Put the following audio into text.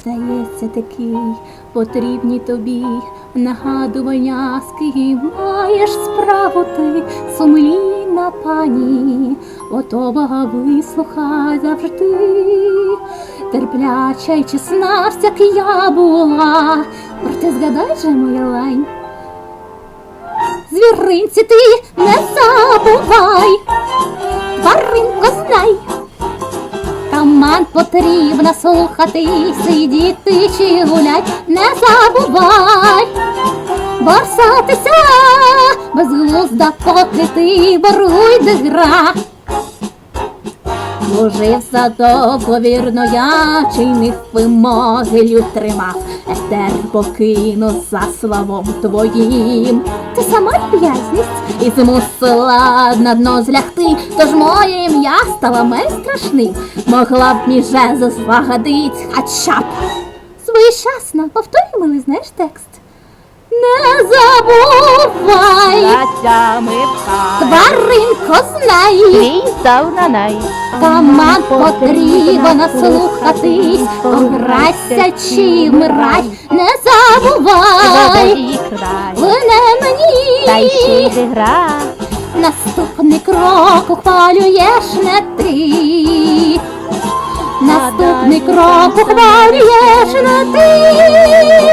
Здається, такий потрібні тобі нагадування, з ким маєш справу ти, сумлінна пані, ото бага вислухай завжди, терпляча й чесна, всяк я була, проте згадай же, моя лань. Звіринці ти не забувай, Команд потрібно слухати, сидіти чи гулять, не забувай, борсатися безглузда, поки ти боруй де гра. Служив задовго вірно я, чинив вимоги люд тримав, етер покинув за славом твоїм. Ти сама в'язність і змусила на дно злягти, тож моє ім'я стало менш страшним, могла б між жезл злагодить, хоча б своєчасно. Повторюй, милий, знаєш текст. Не забувай, Працями знай. завнанай. Команд потрібно слухатись, пограйся чи вмирай, не забувай, лине та й гра. наступний крок ухвалюєш не ти. Наступний крок ухвалюєш не ти.